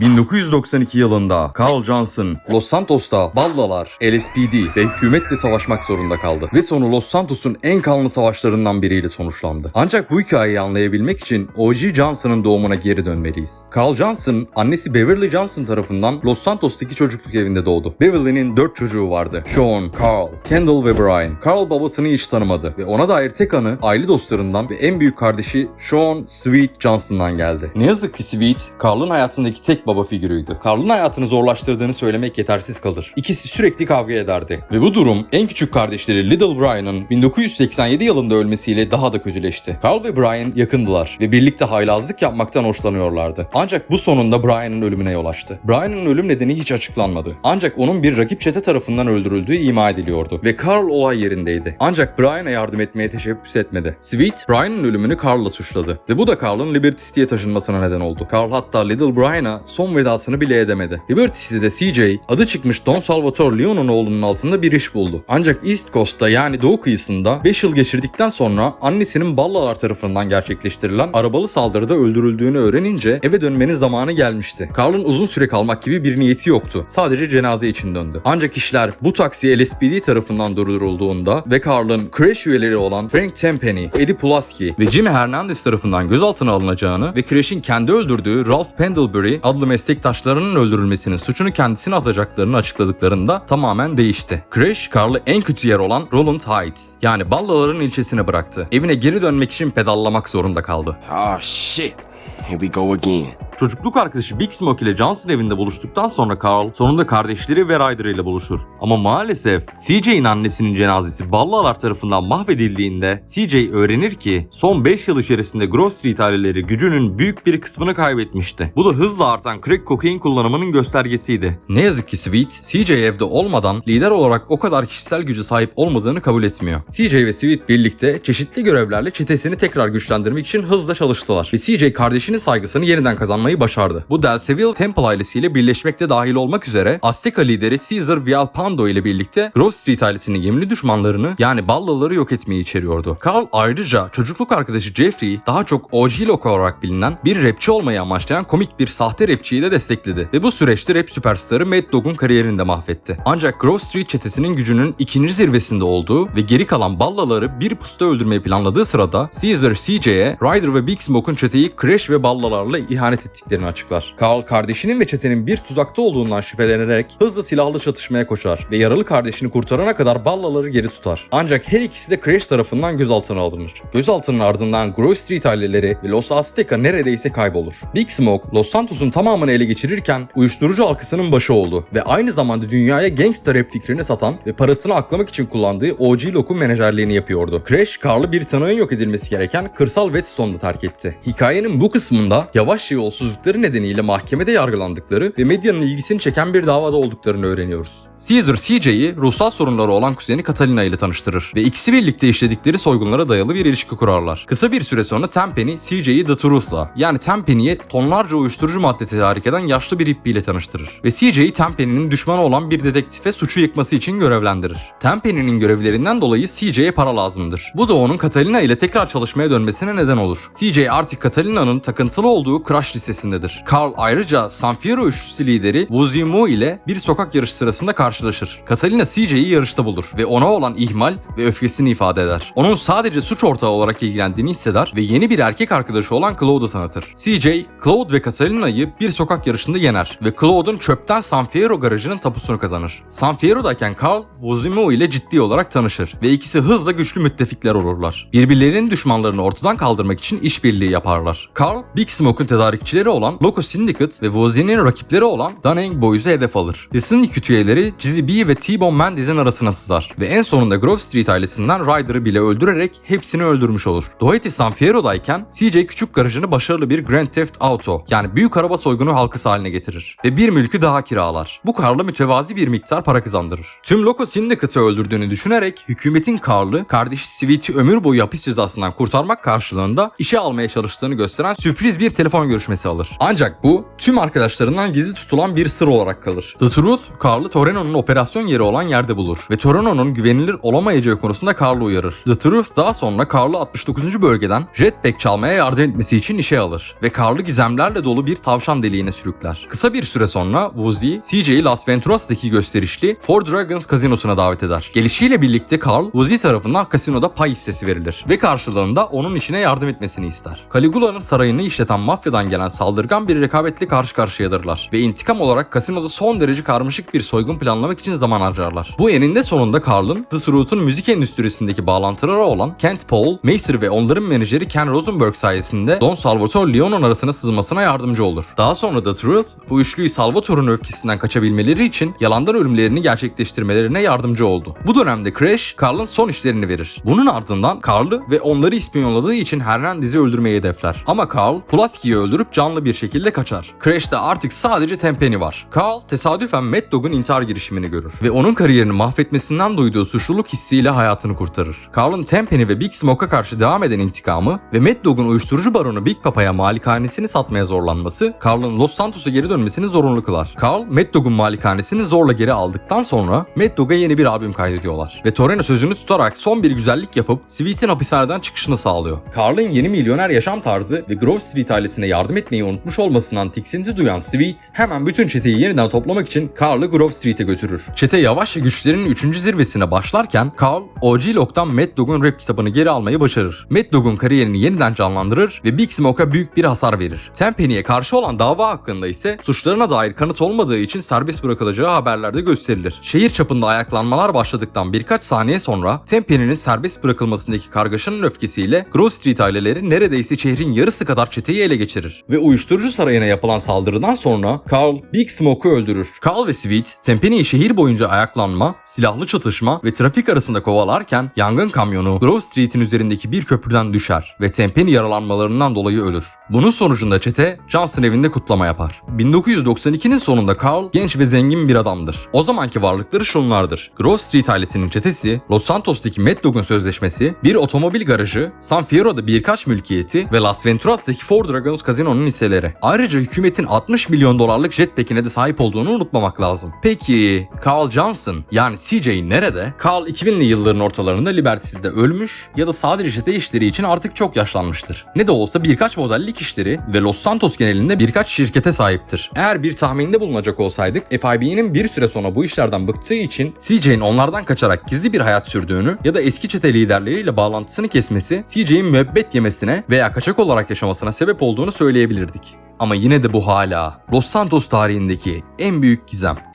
1992 yılında Carl Johnson, Los Santos'ta Ballalar, LSPD ve hükümetle savaşmak zorunda kaldı. Ve sonu Los Santos'un en kanlı savaşlarından biriyle sonuçlandı. Ancak bu hikayeyi anlayabilmek için O.G. Johnson'ın doğumuna geri dönmeliyiz. Carl Johnson, annesi Beverly Johnson tarafından Los Santos'taki çocukluk evinde doğdu. Beverly'nin 4 çocuğu vardı. Sean, Carl, Kendall ve Brian. Carl babasını hiç tanımadı ve ona dair tek anı aile dostlarından ve en büyük kardeşi Sean Sweet Johnson'dan geldi. Ne yazık ki Sweet, Carl'ın hayatındaki tek baba figürüydü. Carl'ın hayatını zorlaştırdığını söylemek yetersiz kalır. İkisi sürekli kavga ederdi. Ve bu durum en küçük kardeşleri Little Brian'ın 1987 yılında ölmesiyle daha da kötüleşti. Carl ve Brian yakındılar ve birlikte haylazlık yapmaktan hoşlanıyorlardı. Ancak bu sonunda Brian'ın ölümüne yol açtı. Brian'ın ölüm nedeni hiç açıklanmadı. Ancak onun bir rakip çete tarafından öldürüldüğü ima ediliyordu ve Carl olay yerindeydi. Ancak Brian'a yardım etmeye teşebbüs etmedi. Sweet, Brian'ın ölümünü Carl'la suçladı ve bu da Carl'ın Liberty City'ye taşınmasına neden oldu. Carl hatta Little Brian'a son vedasını bile edemedi. Liberty City'de CJ, adı çıkmış Don Salvatore Leon'un oğlunun altında bir iş buldu. Ancak East Coast'ta yani doğu kıyısında 5 yıl geçirdikten sonra annesinin Ballalar tarafından gerçekleştirilen arabalı saldırıda öldürüldüğünü öğrenince eve dönmenin zamanı gelmişti. Carl'ın uzun süre kalmak gibi bir niyeti yoktu. Sadece cenaze için döndü. Ancak işler bu taksi LSPD tarafından durdurulduğunda ve Carl'ın Crash üyeleri olan Frank Tenpenny, Eddie Pulaski ve Jimmy Hernandez tarafından gözaltına alınacağını ve Crash'in kendi öldürdüğü Ralph Pendlebury adlı meslektaşlarının öldürülmesinin suçunu kendisine atacaklarını açıkladıklarında tamamen değişti. Crash, Carl'ı en kötü yer olan Roland Heights yani Ballaların ilçesine bıraktı. Evine geri dönmek için pedallamak zorunda kaldı. Oh shit. Here we go again. Çocukluk arkadaşı Big Smoke ile Johnson evinde buluştuktan sonra Carl sonunda kardeşleri ve Ryder ile buluşur. Ama maalesef CJ'in annesinin cenazesi Ballalar tarafından mahvedildiğinde CJ öğrenir ki son 5 yıl içerisinde Grove Street aileleri gücünün büyük bir kısmını kaybetmişti. Bu da hızla artan crack kokain kullanımının göstergesiydi. Ne yazık ki Sweet, CJ evde olmadan lider olarak o kadar kişisel güce sahip olmadığını kabul etmiyor. CJ ve Sweet birlikte çeşitli görevlerle çetesini tekrar güçlendirmek için hızla çalıştılar. Ve CJ kardeşinin saygısını yeniden kazanmayı başardı. Bu Del Seville Temple ailesiyle birleşmekte dahil olmak üzere Azteca lideri Caesar Villalpando ile birlikte Grove Street ailesinin gemli düşmanlarını yani Ballaları yok etmeyi içeriyordu. Carl ayrıca çocukluk arkadaşı Jeffrey daha çok OG Loco olarak bilinen bir rapçi olmayı amaçlayan komik bir sahte rapçiyi de destekledi ve bu süreçte rap süperstarı Mad Dog'un kariyerini de mahvetti. Ancak Grove Street çetesinin gücünün ikinci zirvesinde olduğu ve geri kalan Ballaları bir pusta öldürmeyi planladığı sırada Caesar CJ'ye Ryder ve Big Smoke'un çeteyi Crash ve Ballalarla ihanet ettiklerini açıklar. Carl kardeşinin ve çetenin bir tuzakta olduğundan şüphelenerek hızla silahlı çatışmaya koşar ve yaralı kardeşini kurtarana kadar Ballaları geri tutar. Ancak her ikisi de Crash tarafından gözaltına alınır. Gözaltının ardından Grove Street aileleri ve Los Azteca neredeyse kaybolur. Big Smoke, Los Santos'un tamamını ele geçirirken uyuşturucu halkasının başı oldu ve aynı zamanda dünyaya gangsta rap fikrini satan ve parasını aklamak için kullandığı OG Lock'un menajerliğini yapıyordu. Crash, Carl'ı bir tanığın yok edilmesi gereken kırsal Whetstone'da terk etti. Hikayenin bu kısmında yavaş yolsuzlukları nedeniyle mahkemede yargılandıkları ve medyanın ilgisini çeken bir davada olduklarını öğreniyoruz. Caesar CJ'yi ruhsal sorunları olan kuzeni Catalina ile tanıştırır ve ikisi birlikte işledikleri soygunlara dayalı bir ilişki kurarlar. Kısa bir süre sonra Tenpenny CJ'yi The Truth'la yani Tenpenny'ye tonlarca uyuşturucu madde tedarik eden yaşlı bir hippiyle tanıştırır ve CJ'yi Tenpenny'nin düşmanı olan bir dedektife suçu yıkması için görevlendirir. Tenpenny'nin görevlerinden dolayı CJ'ye para lazımdır. Bu da onun Catalina ile tekrar çalışmaya dönmesine neden olur. CJ artık Catalina'nın takıntılı olduğu crush listesindedir. Carl ayrıca San Fierro üçlüsü lideri Woozy Moo ile bir sokak yarışı sırasında karşılaşır. Catalina CJ'yi yarışta bulur ve ona olan ihmal ve öfkesini ifade eder. Onun sadece suç ortağı olarak ilgilendiğini hisseder ve yeni bir erkek arkadaşı olan Claude'u tanıtır. CJ, Claude ve Catalina'yı bir sokak yarışında yener ve Claude'un çöpten San Fierro garajının tapusunu kazanır. San Fierro'dayken Carl, Woozy Moo ile ciddi olarak tanışır ve ikisi hızla güçlü müttefikler olurlar. Birbirlerinin düşmanlarını ortadan kaldırmak için işbirliği yaparlar. Carl, Big Smoke'un tedarikçileri olan Loco Syndicate ve Woozy'nin rakipleri olan Dunning Boys'u hedef alır. The Syndicate üyeleri Jizzy B ve T-Bone Mendez'in arasına sızar ve en sonunda Grove Street ailesinden Ryder'ı bile öldürerek hepsini öldürmüş olur. Doherty San Fierro'dayken CJ küçük garajını başarılı bir Grand Theft Auto yani büyük araba soygunu halkası haline getirir ve bir mülkü daha kiralar. Bu Carl'a mütevazi bir miktar para kazandırır. Tüm Loco Syndicate'ı öldürdüğünü düşünerek hükümetin Carl'ı kardeşi Sweet'i ömür boyu hapis cezasından kurtarmak karşılığında işe almaya çalıştığını gösteren sürpriz sürpriz bir telefon görüşmesi alır. Ancak bu tüm arkadaşlarından gizli tutulan bir sır olarak kalır. The Truth, Carl'ı Toreno'nun operasyon yeri olan yerde bulur ve Toreno'nun güvenilir olamayacağı konusunda Carl'ı uyarır. The Truth daha sonra Carl'ı 69. bölgeden jetpack çalmaya yardım etmesi için işe alır ve Carl'ı gizemlerle dolu bir tavşan deliğine sürükler. Kısa bir süre sonra Woozy, CJ'yi Las Venturas'taki gösterişli Four Dragons kazinosuna davet eder. Gelişiyle birlikte Carl, Woozy tarafından kasinoda pay hissesi verilir ve karşılığında onun işine yardım etmesini ister. Caligula'nın sarayını işleten mafyadan gelen saldırgan bir rekabetle karşı karşıyadırlar ve intikam olarak kasinoda son derece karmaşık bir soygun planlamak için zaman harcarlar. Bu eninde sonunda Carl'ın The Truth'un müzik endüstrisindeki bağlantıları olan Kent Paul, Macer ve onların menajeri Ken Rosenberg sayesinde Don Salvatore Leone'un arasına sızmasına yardımcı olur. Daha sonra The Truth, bu üçlüyü Salvatore'un öfkesinden kaçabilmeleri için yalandan ölümlerini gerçekleştirmelerine yardımcı oldu. Bu dönemde Crash, Carl'ın son işlerini verir. Bunun ardından Carl'ı ve onları ispiyonladığı için Hernandez'i öldürmeyi hedefler. Ama Carl, Pulaski'yi öldürüp canlı bir şekilde kaçar. Crash'te artık sadece Tenpenny var. Carl, tesadüfen Mad Dog'un intihar girişimini görür ve onun kariyerini mahvetmesinden duyduğu suçluluk hissiyle hayatını kurtarır. Carl'ın Tenpenny ve Big Smoke'a karşı devam eden intikamı ve Mad Dog'un uyuşturucu baronu Big Papa'ya malikanesini satmaya zorlanması, Carl'ın Los Santos'a geri dönmesini zorunlu kılar. Carl, Mad Dog'un malikanesini zorla geri aldıktan sonra Mad Dog'a yeni bir albüm kaydediyorlar. Ve Toreno sözünü tutarak son bir güzellik yapıp Sweet'in hapishaneden çıkışını sağlıyor. Carl'ın yeni milyoner yaşam tarzı ve Grove Street ailesine yardım etmeyi unutmuş olmasından tiksinti duyan Sweet hemen bütün çeteyi yeniden toplamak için Carl'ı Grove Street'e götürür. Çete yavaşça güçlerinin 3. zirvesine başlarken Carl, OG Lock'tan Mad Dog'un rap kitabını geri almayı başarır. Mad Dog'un kariyerini yeniden canlandırır ve Big Smoke'a büyük bir hasar verir. Tenpenny'e karşı olan dava hakkında ise suçlarına dair kanıt olmadığı için serbest bırakılacağı haberlerde gösterilir. Şehir çapında ayaklanmalar başladıktan birkaç saniye sonra Tenpenny'nin serbest bırakılmasındaki kargaşanın öfkesiyle Grove Street aileleri neredeyse şehrin yarısı kadar çeteyi ele geçirir. Ve uyuşturucu sarayına yapılan saldırıdan sonra Carl Big Smoke'u öldürür. Carl ve Sweet, Tenpenny'yi şehir boyunca ayaklanma, silahlı çatışma ve trafik arasında kovalarken yangın kamyonu Grove Street'in üzerindeki bir köprüden düşer ve Tenpenny yaralanmalarından dolayı ölür. Bunun sonucunda çete Johnson evinde kutlama yapar. 1992'nin sonunda Carl genç ve zengin bir adamdır. O zamanki varlıkları şunlardır. Grove Street ailesinin çetesi, Los Santos'taki Mad Dog'un sözleşmesi, bir otomobil garajı, San Fierro'da birkaç mülkiyeti ve Las Venturas'taki Four Dragons Casino'nun hisseleri. Ayrıca hükümetin 60 milyon dolarlık jetpack'ine de sahip olduğunu unutmamak lazım. Peki Carl Johnson yani CJ nerede? Carl 2000'li yılların ortalarında Liberty'de ölmüş ya da sadece çete işleri için artık çok yaşlanmıştır. Ne de olsa birkaç modellik işleri ve Los Santos genelinde birkaç şirkete sahiptir. Eğer bir tahminde bulunacak olsaydık FIB'nin bir süre sonra bu işlerden bıktığı için CJ'in onlardan kaçarak gizli bir hayat sürdüğünü ya da eski çete liderleriyle bağlantısını kesmesi CJ'in müebbet yemesine veya kaçak olarak yaşamasına sebep olduğunu söyleyebilirdik. Ama yine de bu hala Los Santos tarihindeki en büyük gizem.